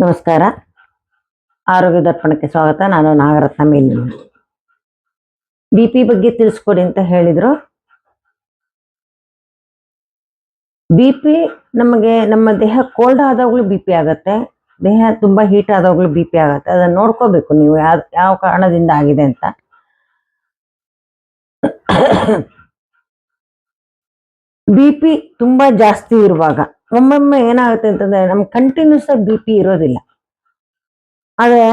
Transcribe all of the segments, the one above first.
ನಮಸ್ಕಾರ. ಆರೋಗ್ಯ ದರ್ಪಣಕ್ಕೆ ಸ್ವಾಗತ. ನಾನು ನಾಗರತ್ನ ಮೇಲಿನ ಬಿ ಪಿ ಬಗ್ಗೆ ತಿಳಿಸ್ಕೊಡಿ ಅಂತ ಹೇಳಿದ್ರು. ಬಿ ಪಿ ನಮಗೆ, ನಮ್ಮ ದೇಹ ಕೋಲ್ಡ್ ಆದಾಗಲೂ ಬಿ ಪಿ ಆಗತ್ತೆ. ದೇಹ ತುಂಬಾ ಹೀಟ್ ಆದಾಗಲೂ ಬಿ ಪಿ ಆಗತ್ತೆ. ಅದನ್ನ ನೋಡ್ಕೋಬೇಕು ನೀವು ಯಾವ ಯಾವ ಕಾರಣದಿಂದ ಆಗಿದೆ ಅಂತ. ಬಿ ಪಿ ತುಂಬಾ ಜಾಸ್ತಿ ಇರುವಾಗ, ಒಮ್ಮೊಮ್ಮೆ ಏನಾಗುತ್ತೆ ಅಂತಂದ್ರೆ ನಮ್ಗೆ ಕಂಟಿನ್ಯೂಸ್ ಆಗಿ ಬಿ ಪಿ ಇರೋದಿಲ್ಲ. ಆದ್ರೆ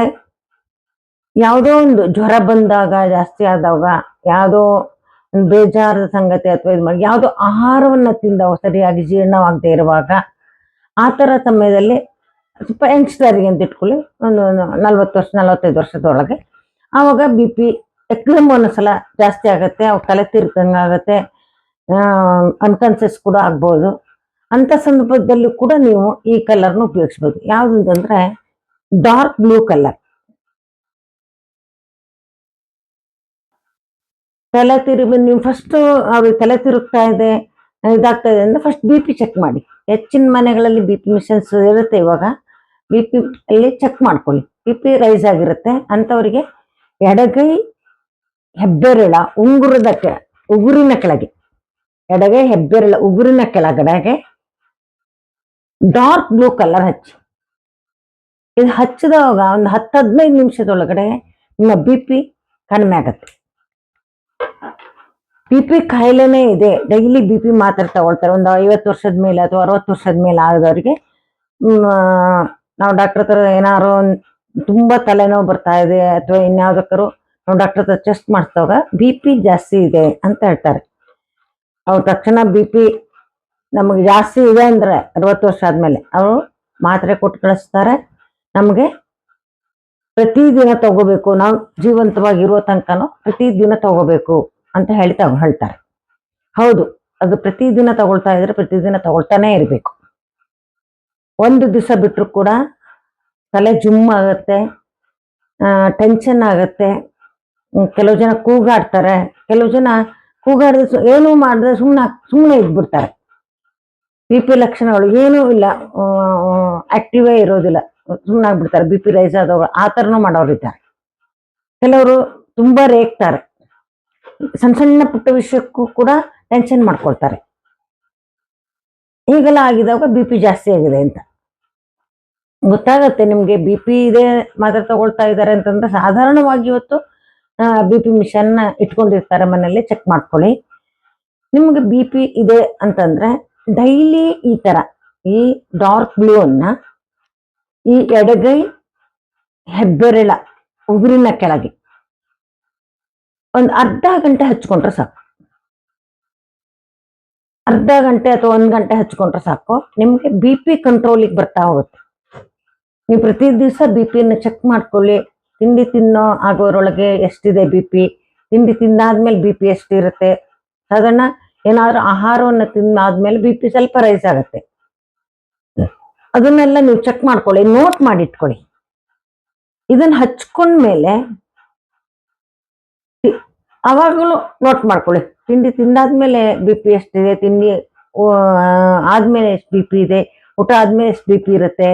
ಯಾವುದೋ ಒಂದು ಜ್ವರ ಬಂದಾಗ, ಜಾಸ್ತಿ ಆದಾಗ, ಯಾವುದೋ ಒಂದು ಬೇಜಾರದ ಸಂಗತಿ ಅಥವಾ ಇದು ಮಾಡಿ ಯಾವುದೋ ಆಹಾರವನ್ನು ತಿಂದಾಗ ಸರಿಯಾಗಿ ಜೀರ್ಣವಾಗದೆ ಇರುವಾಗ, ಆ ಥರ ಸಮಯದಲ್ಲಿ ಸ್ವಲ್ಪ ಯಂಗ್ಸ್ಟರ್ಗೆ ಅಂತ ಇಟ್ಕೊಳ್ಳಿ, ಒಂದು ನಲ್ವತ್ತು ವರ್ಷ, ನಲವತ್ತೈದು ವರ್ಷದೊಳಗೆ. ಆವಾಗ ಬಿ ಪಿ ಎಕ್ಲಮ್ ಒಂದೊಂದ್ಸಲ ಜಾಸ್ತಿ ಆಗುತ್ತೆ, ಅವು ತಲೆ ಅನ್ಕಾನ್ಸಿಯಸ್ ಕೂಡ ಆಗ್ಬೋದು. ಅಂತ ಸಂದರ್ಭದಲ್ಲೂ ಕೂಡ ನೀವು ಈ ಕಲರ್ನ ಉಪಯೋಗಿಸ್ಬೋದು. ಯಾವ್ದು ಅಂತಂದ್ರೆ ಡಾರ್ಕ್ ಬ್ಲೂ ಕಲರ್ ತಲೆ ತಿರುಗಿ ನೀವು ಫಸ್ಟ್ ಅವ್ರಿಗೆ ತಲೆ ತಿರುಗ್ತಾ ಇದೆ, ಇದಾಗ್ತಾ ಇದೆ ಅಂದ್ರೆ ಫಸ್ಟ್ ಬಿ ಪಿ ಚೆಕ್ ಮಾಡಿ. ಹೆಚ್ಚಿನ ಮನೆಗಳಲ್ಲಿ ಬಿ ಪಿ ಮಿಷನ್ಸ್ ಇರುತ್ತೆ ಇವಾಗ. ಬಿ ಪಿ ಅಲ್ಲಿ ಚೆಕ್ ಮಾಡ್ಕೊಳ್ಳಿ. ಬಿ ಪಿ ರೈಸ್ ಆಗಿರುತ್ತೆ. ಅಂಥವರಿಗೆ ಎಡಗೈ ಹೆಬ್ಬೆರಳ ಉಂಗುರದ ಉಗುರಿನ ಕೆಳಗೆ. ಎಡಗೈ ಹೆಬ್ಬೆರಳ ಉಗುರಿನ ಕೆಳಗಡೆಗೆ ಡಾರ್ಕ್ ಬ್ಲೂ ಕಲರ್ ಹಚ್ಚಿ. ಇದು ಹಚ್ಚಿದಾಗ ಒಂದು ಹತ್ತು ಹದಿನೈದು ನಿಮಿಷದೊಳಗಡೆ ನಿಮ್ಮ ಬಿ ಪಿ ಕಡಿಮೆ ಆಗತ್ತೆ. ಬಿ ಪಿ ಕಾಯಿಲೆನೇ ಇದೆ. ಡೈಲಿ ಬಿ ಪಿ ಮಾತ್ರ ತಗೊಳ್ತಾರೆ. ಒಂದು ಐವತ್ತು ವರ್ಷದ ಮೇಲೆ ಅಥವಾ ಅರವತ್ತು ವರ್ಷದ ಮೇಲೆ ಆದವರಿಗೆ ನಾವು ಡಾಕ್ಟರ್ ಹತ್ರ ಏನಾದ್ರು ತುಂಬ ತಲೆನೋವು ಬರ್ತಾ ಇದೆ ಅಥವಾ ಇನ್ಯಾವುದಕ್ಕಾರು ನಾವು ಡಾಕ್ಟರ್ ಹತ್ರ ಚೆಸ್ಟ್ ಮಾಡಿಸಿದಾಗ ಬಿ ಪಿ ಜಾಸ್ತಿ ಇದೆ ಅಂತ ಹೇಳ್ತಾರೆ. ಅವ್ರ ತಕ್ಷಣ ಬಿ ಪಿ ನಮಗೆ ಜಾಸ್ತಿ ಇದೆ ಅಂದರೆ ಅರವತ್ತು ವರ್ಷ ಆದಮೇಲೆ ಅವರು ಮಾತ್ರೆ ಕೊಟ್ಟು ಕಳಿಸ್ತಾರೆ. ನಮಗೆ ಪ್ರತಿದಿನ ತಗೋಬೇಕು. ನಾವು ಜೀವಂತವಾಗಿರೋ ತನಕನೂ ಪ್ರತಿದಿನ ತಗೋಬೇಕು ಅಂತ ಹೇಳಿ ತಗೊ, ಹೇಳ್ತಾರೆ. ಹೌದು, ಅದು ಪ್ರತಿದಿನ ತಗೊಳ್ತಾ ಇದ್ರೆ ಪ್ರತಿದಿನ ತಗೊಳ್ತಾನೆ ಇರಬೇಕು. ಒಂದು ದಿವಸ ಬಿಟ್ಟರು ಕೂಡ ತಲೆ ಜುಮ್ ಆಗುತ್ತೆ ಟೆನ್ಷನ್ ಆಗುತ್ತೆ. ಕೆಲವು ಜನ ಕೂಗಾಡ್ತಾರೆ. ಕೆಲವು ಜನ ಕೂಗಾಡಿದ್ರೆ ಏನು ಏನೂ ಮಾಡಿದ್ರೆ ಸುಮ್ಮನೆ ಸುಮ್ಮನೆ ಇದ್ಬಿಡ್ತಾರೆ. ಬಿ ಪಿ ಲಕ್ಷಣಗಳು ಏನೂ ಇಲ್ಲ. ಆಕ್ಟಿವೇ ಇರೋದಿಲ್ಲ. ಸುಮ್ಮನೆ ಆಗ್ಬಿಡ್ತಾರೆ. ಬಿ ಪಿ ರೈಸ್ ಆದವರು ಆ ಥರನೂ ಮಾಡೋರು ಇದ್ದಾರೆ. ಕೆಲವರು ತುಂಬಾ ರೇಗ್ತಾರೆ. ಸಣ್ಣ ಸಣ್ಣ ಪುಟ್ಟ ವಿಷಯಕ್ಕೂ ಕೂಡ ಟೆನ್ಷನ್ ಮಾಡ್ಕೊಳ್ತಾರೆ. ಈಗೆಲ್ಲ ಆಗಿದಾಗ ಬಿ ಪಿ ಜಾಸ್ತಿ ಆಗಿದೆ ಅಂತ. ಗೊತ್ತಾಗತ್ತೆ ನಿಮಗೆ ಬಿ ಪಿ ಇದೆ ಮಾತ್ರ ತಗೊಳ್ತಾ ಇದ್ದಾರೆ ಅಂತಂದ್ರೆ ಸಾಧಾರಣವಾಗಿ ಇವತ್ತು ಬಿ ಪಿ ಮಿಷನ್ ಇಟ್ಕೊಂಡಿರ್ತಾರೆ ಮನೆಯಲ್ಲಿ ಚೆಕ್ ಮಾಡ್ಕೊಳ್ಳಿ. ನಿಮ್ಗೆ ಬಿ ಪಿ ಇದೆ ಅಂತಂದ್ರೆ ಡೈಲಿ ಈ ತರ, ಈ ಡಾರ್ಕ್ ಬ್ಲೂ ಅನ್ನ, ಈ ಎಡಗೈ ಹೆಬ್ಬೆರಳ ಉಗುರಿನ ಕೆಳಗೆ, ಒಂದು ಅರ್ಧ ಗಂಟೆ ಹಚ್ಕೊಂಡ್ರೆ ಸಾಕು. ಅರ್ಧ ಗಂಟೆ ಅಥವಾ ಒಂದು ಗಂಟೆ ಹಚ್ಕೊಂಡ್ರೆ ಸಾಕು. ನಿಮ್ಗೆ ಬಿ ಪಿ ಕಂಟ್ರೋಲಿಗೆ ಬರ್ತಾ ಹೋಗುತ್ತೆ. ನೀವು ಪ್ರತಿ ದಿವಸ ಬಿ ಪಿಯನ್ನು ಚೆಕ್ ಮಾಡ್ಕೊಳ್ಳಿ. ತಿಂಡಿ ತಿನ್ನೋ ಆಗೋರೊಳಗೆ ಎಷ್ಟಿದೆ ಬಿ ಪಿ ತಿಂಡಿ ತಿಂದಾದ್ಮೇಲೆ ಬಿ ಪಿ ಎಷ್ಟಿರುತ್ತೆ? ಸಾಧಾರಣ ಏನಾದರೂ ಆಹಾರವನ್ನು ತಿಂದಾದ್ಮೇಲೆ ಬಿ ಪಿ ಸ್ವಲ್ಪ ರೈಸ್ ಆಗುತ್ತೆ. ಅದನ್ನೆಲ್ಲ ನೀವು ಚೆಕ್ ಮಾಡ್ಕೊಳ್ಳಿ ನೋಟ್ ಮಾಡಿ ಇಟ್ಕೊಳ್ಳಿ. ಇದನ್ನ ಹಚ್ಕೊಂಡ್ಮೇಲೆ ಅವಾಗಲೂ ನೋಟ್ ಮಾಡ್ಕೊಳ್ಳಿ. ತಿಂಡಿ ತಿಂದಾದ್ಮೇಲೆ ಬಿ ಪಿ ಎಷ್ಟಿದೆ? ತಿಂಡಿ ಆದ್ಮೇಲೆ ಎಷ್ಟು ಬಿ ಪಿ ಇದೆ? ಊಟ ಆದ್ಮೇಲೆ ಎಷ್ಟು ಬಿ ಪಿ ಇರುತ್ತೆ?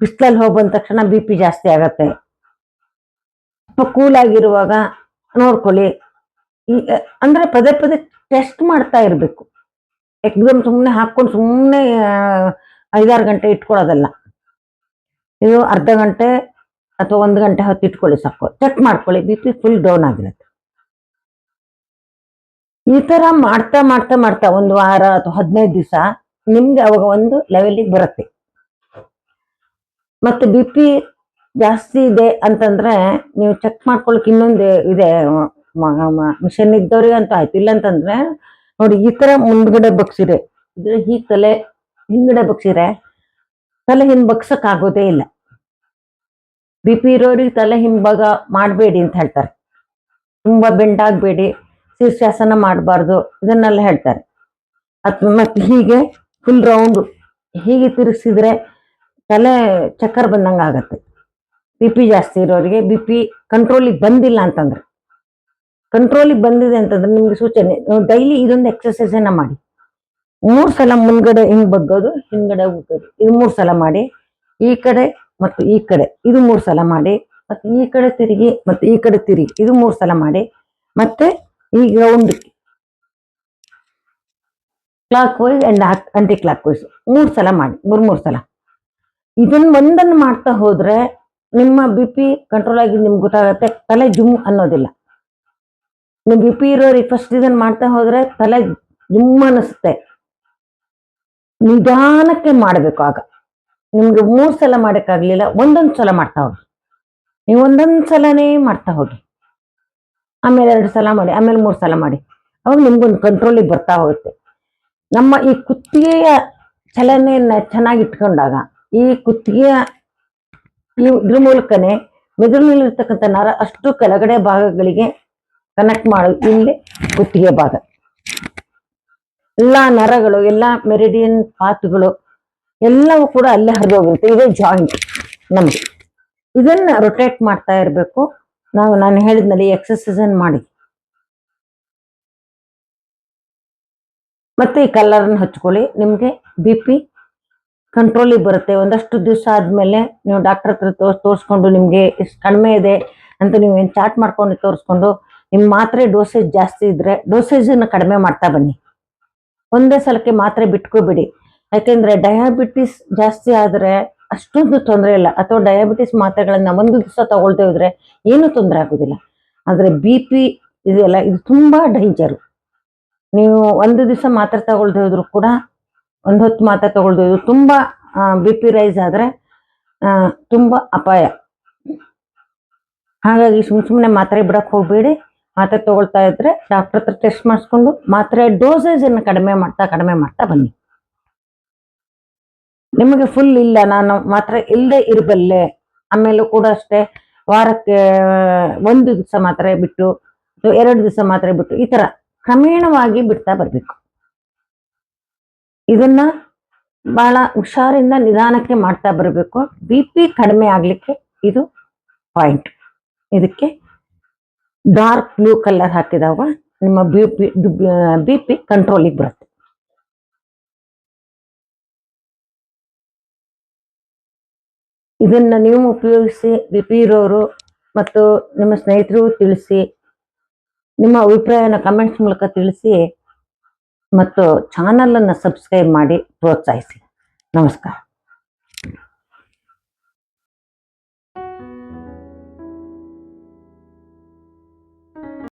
ಬಿಸಿಲಲ್ಲಿ ಹೋಗಿ ಬಂದ ತಕ್ಷಣ ಬಿ ಪಿ ಜಾಸ್ತಿ ಆಗತ್ತೆ. ಸ್ವಲ್ಪ ಕೂಲ್ ಆಗಿರುವಾಗ ನೋಡ್ಕೊಳ್ಳಿ ಅಂದ್ರೆ ಪದೇ ಪದೇ ಟೆಸ್ಟ್ ಮಾಡ್ತಾ ಇರಬೇಕು. ಎಕ್ದಮ್ ಸುಮ್ಮನೆ ಹಾಕೊಂಡು ಸುಮ್ಮನೆ ಐದಾರು ಗಂಟೆ ಇಟ್ಕೊಳ್ಳೋದಲ್ಲ. ಇದು ಅರ್ಧ ಗಂಟೆ ಅಥವಾ ಒಂದು ಗಂಟೆ ಹೊತ್ತು ಇಟ್ಕೊಳ್ಳಿ ಸಾಕು. ಚೆಕ್ ಮಾಡ್ಕೊಳ್ಳಿ ಬಿ ಪಿ ಫುಲ್ ಡೌನ್ ಆಗಿರುತ್ತೆ. ಈ ತರ ಮಾಡ್ತಾ ಮಾಡ್ತಾ ಮಾಡ್ತಾ ಒಂದು ವಾರ ಅಥವಾ ಹದಿನೈದು ದಿವಸ ನಿಮ್ಗೆ ಅವಾಗ ಒಂದು ಲೆವೆಲಿಗೆ ಬರುತ್ತೆ. ಮತ್ತು ಬಿ ಪಿ ಜಾಸ್ತಿ ಇದೆ ಅಂತಂದ್ರೆ ನೀವು ಚೆಕ್ ಮಾಡ್ಕೊಳಕ್ ಇನ್ನೊಂದು ಇದೆ ಮಿಷನ್ ಇದ್ದವ್ರಿಗೆ ಅಂತ ಆಯ್ತು. ಇಲ್ಲ ಅಂತಂದ್ರೆ ನೋಡಿ, ಈ ತರ ಮುಂದ್ಗಡೆ ಬಗ್ಸಿರೆ ಇದ್ರೆ ಈ ತಲೆ ಹಿಂದ್ಗಡೆ ಬಗ್ಸಿರೆ ತಲೆ ಹಿಂದ್ ಆಗೋದೇ ಇಲ್ಲ. ಬಿ ಪಿ ಇರೋರಿಗೆ ತಲೆ ಹಿಂಭಾಗ ಮಾಡಬೇಡಿ ಅಂತ ಹೇಳ್ತಾರೆ. ತುಂಬಾ ಬೆಂಡಾಗಬೇಡಿ ಶೀರ್ಷಾಸನ ಮಾಡಬಾರ್ದು, ಇದನ್ನೆಲ್ಲ ಹೇಳ್ತಾರೆ. ಅತ್, ಮತ್ತೆ ಹೀಗೆ ಫುಲ್ ರೌಂಡ್ ಹೀಗೆ ತಿರುಗಿಸಿದ್ರೆ ತಲೆ ಚಕ್ಕರ್ ಬಂದಂಗೆ ಆಗತ್ತೆ ಬಿ ಪಿ ಜಾಸ್ತಿ ಇರೋರಿಗೆ ಬಿ ಪಿ ಕಂಟ್ರೋಲಿಗೆ ಬಂದಿಲ್ಲ ಅಂತಂದ್ರೆ. ಕಂಟ್ರೋಲಿಗೆ ಬಂದಿದೆ ಅಂತಂದ್ರೆ ನಿಮ್ಗೆ ಸೂಚನೆ ಡೈಲಿ ಇದೊಂದು ಎಕ್ಸರ್ಸೈಸನ್ನ ಮಾಡಿ. ಮೂರು ಸಲ ಮುಂದ್ಗಡೆ ಹಿಂಗ್ ಬಗ್ಗೋದು, ಹಿಂದ್ಗಡೆ ಹೋಗೋದು ಇದು ಮೂರು ಸಲ ಮಾಡಿ, ಈ ಕಡೆ ಮತ್ತು ಈ ಕಡೆ. ಇದು ಮೂರು ಸಲ ಮಾಡಿ, ಮತ್ತೆ ಈ ಕಡೆ ತಿರುಗಿ ಮತ್ತೆ ಈ ಕಡೆ ತಿರುಗಿ. ಇದು ಮೂರು ಸಲ ಮಾಡಿ. ಮತ್ತೆ ಈ ground clockwise and anticlockwise ಮೂರು ಸಲ ಮಾಡಿ, ಮೂರ್, ಮೂರು ಸಲ. ಇದನ್ನ ಒಂದನ್ನು ಮಾಡ್ತಾ ಹೋದ್ರೆ ನಿಮ್ಮ ಬಿ ಪಿ ಕಂಟ್ರೋಲ್ ಆಗಿ ನಿಮ್ಗೆ ಗೊತ್ತಾಗತ್ತೆ, ತಲೆ ಜುಮ್ ಅನ್ನೋದಿಲ್ಲ. ನಿಮ್ಮ ಬಿ ಪಿ ಇರೋರಿಗೆ ಫಸ್ಟ್ ಇದನ್ನ ಮಾಡ್ತಾ ಹೋದ್ರೆ ತಲೆ ಜುಮ್ ಅನಿಸುತ್ತೆ ನಿಧಾನಕ್ಕೆ ಮಾಡಬೇಕು ಆಗ. ನಿಮ್ಗೆ ಮೂರ್ ಸಲ ಮಾಡೋಕ್ಕಾಗ್ಲಿಲ್ಲ, ಒಂದೊಂದ್ ಸಲ ಮಾಡ್ತಾ ಹೋಗಿ. ನೀವು ಒಂದೊಂದ್ ಸಲನೇ ಮಾಡ್ತಾ ಹೋಗಿ. ಆಮೇಲೆ ಎರಡು ಸಲ ಮಾಡಿ, ಆಮೇಲೆ ಮೂರು ಸಲ ಮಾಡಿ. ಅವಾಗ ನಿಮ್ಗೊಂದು ಕಂಟ್ರೋಲಿಗೆ ಬರ್ತಾ ಹೋಗುತ್ತೆ. ನಮ್ಮ ಈ ಕುತ್ತಿಗೆಯ ಚಲನೆಯನ್ನ ಚೆನ್ನಾಗಿ ಇಟ್ಕೊಂಡಾಗ, ಈ ಕುತ್ತಿಗೆಯ ಈ ಇದ್ರ ಮೂಲಕನೇ ಮೆದುಳಿನಲ್ಲಿರ್ತಕ್ಕಂಥ ನರ ಅಷ್ಟು ಕೆಳಗಡೆ ಭಾಗಗಳಿಗೆ ಕನೆಕ್ಟ್ ಮಾಡೋದು ಇಲ್ಲಿ ಕುತ್ತಿಗೆ ಭಾಗ. ಎಲ್ಲಾ ನರಗಳು, ಎಲ್ಲಾ ಮೆರಿಡಿಯನ್ ಪಾತ್ಗಳು ಎಲ್ಲವೂ ಕೂಡ ಅಲ್ಲೇ ಹರಿದೋಗಿರುತ್ತೆ ಇದೇ ಜಾಯಿಂಟ್ ನಮ್ಗೆ ಇದನ್ನ ರೊಟೇಟ್ ಮಾಡ್ತಾ ಇರಬೇಕು. ನಾವು ನಾನು ಹೇಳಿದ್ನಲ್ಲಿ ಎಕ್ಸಸೈಸ್ ಮಾಡಿ. ಮತ್ತೆ ಈ ಕಲ್ಲರನ್ನು ಹಚ್ಕೊಳ್ಳಿ. ನಿಮಗೆ ಬಿ ಪಿ ಕಂಟ್ರೋಲಿಗೆ ಬರುತ್ತೆ. ಒಂದಷ್ಟು ದಿವಸ ಆದಮೇಲೆ ನೀವು ಡಾಕ್ಟರ್ ಹತ್ರ ತೋರ್ಸ್ ತೋರಿಸ್ಕೊಂಡು ನಿಮಗೆ ಇಷ್ಟು ಕಡಿಮೆ ಇದೆ ಅಂತ ನೀವು ಏನು ಚಾರ್ಟ್ ಮಾಡ್ಕೊಂಡು ತೋರಿಸ್ಕೊಂಡು ನಿಮ್ಮ ಮಾತ್ರೆ ಡೋಸೇಜ್ ಜಾಸ್ತಿ ಇದ್ದರೆ ಡೋಸೇಜನ್ನು ಕಡಿಮೆ ಮಾಡ್ತಾ ಬನ್ನಿ. ಒಂದೇ ಸಲಕ್ಕೆ ಮಾತ್ರೆ ಬಿಟ್ಕೋಬಿಡಿ. ಯಾಕೆಂದರೆ ಡಯಾಬಿಟಿಸ್ ಜಾಸ್ತಿ ಆದರೆ ಅಷ್ಟೊಂದು ತೊಂದರೆ ಇಲ್ಲ. ಅಥವಾ ಡಯಾಬಿಟಿಸ್ ಮಾತ್ರೆಗಳನ್ನು ಒಂದು ದಿವಸ ತಗೊಳ್ದೇ ಹೋದರೆ ಏನೂ ತೊಂದರೆ ಆಗೋದಿಲ್ಲ. ಆದರೆ ಬಿ ಪಿ ಇದೆಯಲ್ಲ ಇದು ತುಂಬ ಡೇಂಜರು ನೀವು ಒಂದು ದಿವಸ ಮಾತ್ರೆ ತಗೊಳ್ದೇ ಹೋದ್ರು ಕೂಡ ಒಂದು ಹೊತ್ತು ಮಾತ್ರೆ ತಗೊಳ್ದು ತುಂಬ ತುಂಬಾ ಬಿ ಪಿ ರೈಸ್ ಆದರೆ ತುಂಬ ಅಪಾಯ. ಹಾಗಾಗಿ ಸುಮ್ ಸುಮ್ಮನೆ ಮಾತ್ರೆ ಬಿಡೋಕೆ ಹೋಗಬೇಡಿ. ಮಾತ್ರೆ ತಗೊಳ್ತಾ ಇದ್ರೆ ಡಾಕ್ಟರ್ ಹತ್ರ ಟೆಸ್ಟ್ ಮಾಡಿಸ್ಕೊಂಡು ಮಾತ್ರೆ ಡೋಸೇಜ್ ಅನ್ನು ಕಡಿಮೆ ಮಾಡ್ತಾ ಕಡಿಮೆ ಮಾಡ್ತಾ ಬನ್ನಿ. ನಿಮಗೆ ಫುಲ್ ಇಲ್ಲ, ನಾನು ಮಾತ್ರೆ ಇಲ್ಲದೆ ಇರಬಲ್ಲೆ. ಆಮೇಲೂ ಕೂಡ ಅಷ್ಟೇ, ವಾರಕ್ಕೆ, ಒಂದು ದಿವಸ ಮಾತ್ರೆ ಬಿಟ್ಟು, ಎರಡು ದಿವಸ ಮಾತ್ರೆ ಬಿಟ್ಟು, ಈ ಥರ ಕ್ರಮೇಣವಾಗಿ ಬಿಡ್ತಾ ಬರ್ಬೇಕು. ಇದನ್ನ ಬಹಳ ಹುಷಾರಿಂದ ನಿಧಾನಕ್ಕೆ ಮಾಡ್ತಾ ಬರಬೇಕು. ಬಿ ಪಿ ಕಡಿಮೆ ಆಗ್ಲಿಕ್ಕೆ ಇದು ಪಾಯಿಂಟ್ ಇದಕ್ಕೆ ಡಾರ್ಕ್ ಬ್ಲೂ ಕಲರ್ ಹಾಕಿದಾಗ ನಿಮ್ಮ ಬಿ ಪಿ ಬಿ ಪಿ ಬರುತ್ತೆ. ಇದನ್ನ ನೀವು ಉಪಯೋಗಿಸಿ ಬಿ ಪಿ ಇರೋರು ಮತ್ತು ನಿಮ್ಮ ಸ್ನೇಹಿತರು ತಿಳಿಸಿ, ನಿಮ್ಮ ಅಭಿಪ್ರಾಯನ ಕಮೆಂಟ್ಸ್ ಮೂಲಕ ತಿಳಿಸಿ ಮತ್ತು ಚಾನಲನ್ನು ಸಬ್ಸ್ಕ್ರೈಬ್ ಮಾಡಿ ಪ್ರೋತ್ಸಾಹಿಸಿ. ನಮಸ್ಕಾರ.